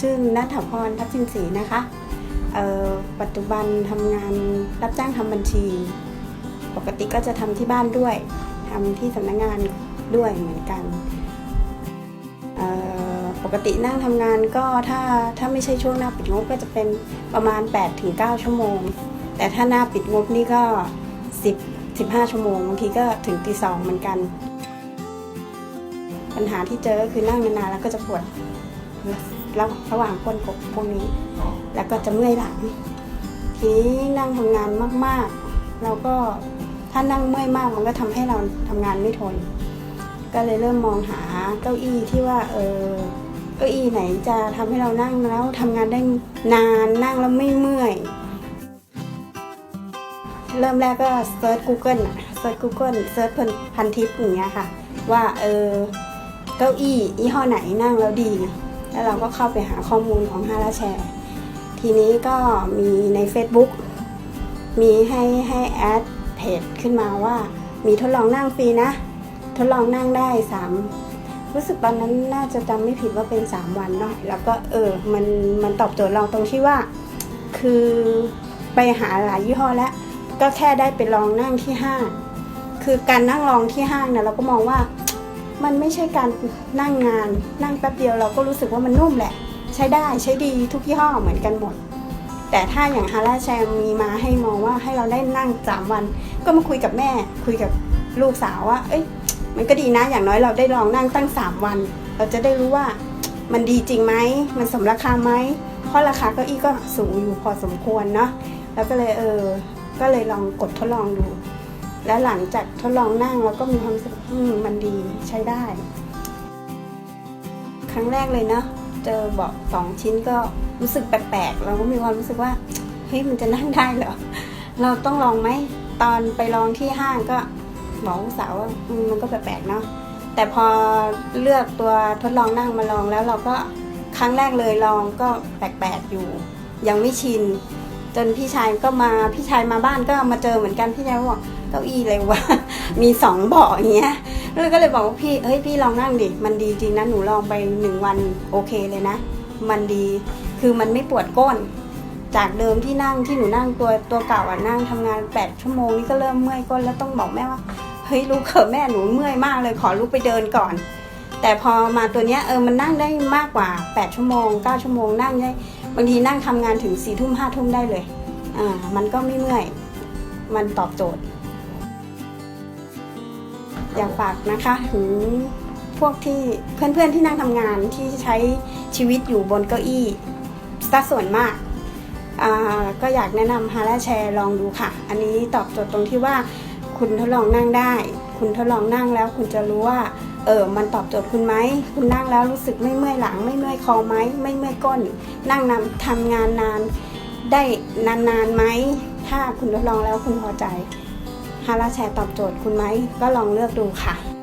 ชื่อนัทพรทัพทิมศรีนะคะปัจจุบันทำงานรับจ้างทำบัญชี ปกติก็จะทำที่บ้านด้วยทำที่สำนักงานด้วยเหมือนกัน ปกตินั่งทำงานก็ถ้าถ้าไม่ใช่ช่วงหน้าปิดงบก็จะเป็นประมาณ 8-9 ชั่วโมง แต่ถ้าหน้าปิดงบนี่ก็ 10 15 ชั่วโมงบางทีก็ถึงตีสองเหมือนกัน ปัญหาที่เจอคือนั่งนานๆแล้วก็จะปวด ระระหว่างก้นกบพวกนี้ แล้วก็จะเมื่อยหลัง ทีนี้นั่งทำงานมากๆ เราก็ถ้านั่งเมื่อยมากมันก็ทำให้เราทำงานไม่ทน ก็เลยเริ่มมองหาเก้าอี้ที่ว่าเออเก้าอี้ไหนจะทำให้เรานั่งแล้วทำงานได้นานนั่งแล้วไม่เมื่อย เริ่มแรกก็เซิร์ช Google อะเซิร์ช Google เซิร์ชพันทิปอย่างเงี้ยค่ะ ว่าเออเก้าอี้ยี่ห้อไหนนั่งแล้วดี แล้วเราก็เข้าไปหาข้อมูลของฮาราแชร์ ทีนี้ก็มีใน Facebook มีให้ให้แอดเพจขึ้นมาว่ามีทดลองนั่งฟรีนะ ทดลองนั่งได้สามรู้สึกตอนนั้นน่าจะจำไม่ผิดว่าเป็น 3 วันเนาะแล้วก็เออมันมันตอบโจทย์เราตรงที่ว่า คือไปหาหลายยี่ห้อแล้ว ก็แค่ได้ไปลองนั่งที่ห้างคือการนั่งลองที่ห้างเนี่ยเราก็มองว่า มันไม่ใช่การนั่งงาน นั่งแป๊บเดียวเราก็รู้สึกว่ามันนุ่มแหละ ใช้ได้ใช้ดีทุกยี่ห้อเหมือนกันหมด แต่ถ้าอย่างฮาร่าแชร์มีมาให้มองว่าให้เราได้นั่งสามวัน ก็มาคุยกับแม่ คุยกับลูกสาวว่า เอ้ย มันก็ดีนะอย่างน้อยเราได้ลองนั่งตั้งสามวัน เราจะได้รู้ว่ามันดีจริงไหมมันสมราคาไหมเพราะราคาเก้าอี้ก็สูงอยู่พอสมควรเนาะแล้วก็เลยเออก็เลยลองกดทดลองดู แล้วหลังจากทดลองนั่งเราก็มีความรู้สึกมมันดีใช้ได้ ครั้งแรกเลยเนาะเจอเบาะสองชิ้นก็รู้สึกแปลกๆ เราก็มีความรู้สึกว่าเฮ้ยมันจะนั่งได้เหรอ เราต้องลองไหมตอนไปลองที่ห้างก็บอกลูกสาวว่ามันก็แปลกๆเนาะแต่พอเลือกตัวทดลองนั่งมาลองแล้วเราก็ครั้งแรกเลยลองก็แปลกๆอยู่ ยังไม่ชิน จนพี่ชายก็มาพี่ชายมาบ้านก็มาเจอเหมือนกันพี่ชายก็บอกเก้าอี้เลยวะมีสองเบาะอย่างเงี้ยแล้วก็เลยบอกว่าพี่เฮ้ยพี่ลองนั่งดิมันดีจริงนะหนูลองไปหนึ่งวันโอเคเลยนะ มันดีคือมันไม่ปวดก้น จากเดิมที่นั่งที่หนูนั่งตัวตัวเก่าอะนั่งทำงาน 8 ชั่วโมงนี่ก็เริ่มเมื่อยก้นแล้วต้องบอกแม่ว่าเฮ้ยลูกเขอะแม่หนูเมื่อยมากเลยขอลูกไปเดินก่อน แต่พอมาตัวเนี้ยเออมันนั่งได้มากกว่า 8 ชั่วโมง 9 ชั่วโมงนั่งได้ บางทีนั่งทำงานถึง4ี่ทุ่มห้าทุ่มได้เลยอ่ามันก็ไม่เมื่อย มันตอบโจทย์ อยากฝากนะคะถึงพวกที่เพื่อนๆที่นั่งทำงานที่ใช้ชีวิตอยู่บนเก้าอี้สัดส่วนมากอ่าก็อยากแนะนำฮาร่าแชร์ลองดูค่ะ อันนี้ตอบโจทย์ตรงที่ว่าคุณทดลองนั่งได้ คุณทดลองนั่งแล้วคุณจะรู้ว่า เออมันตอบโจทย์คุณไหมคุณนั่งแล้วรู้สึกไม่เมื่อยหลัง ไม่เมื่อยคอไหมไม่เมื่อยก้น นั่งนำทำงานนานได้นานๆไหมถ้าคุณทดลองแล้วคุณพอใจฮาราแชร์ตอบโจทย์คุณไหมก็ลองเลือกดูค่ะ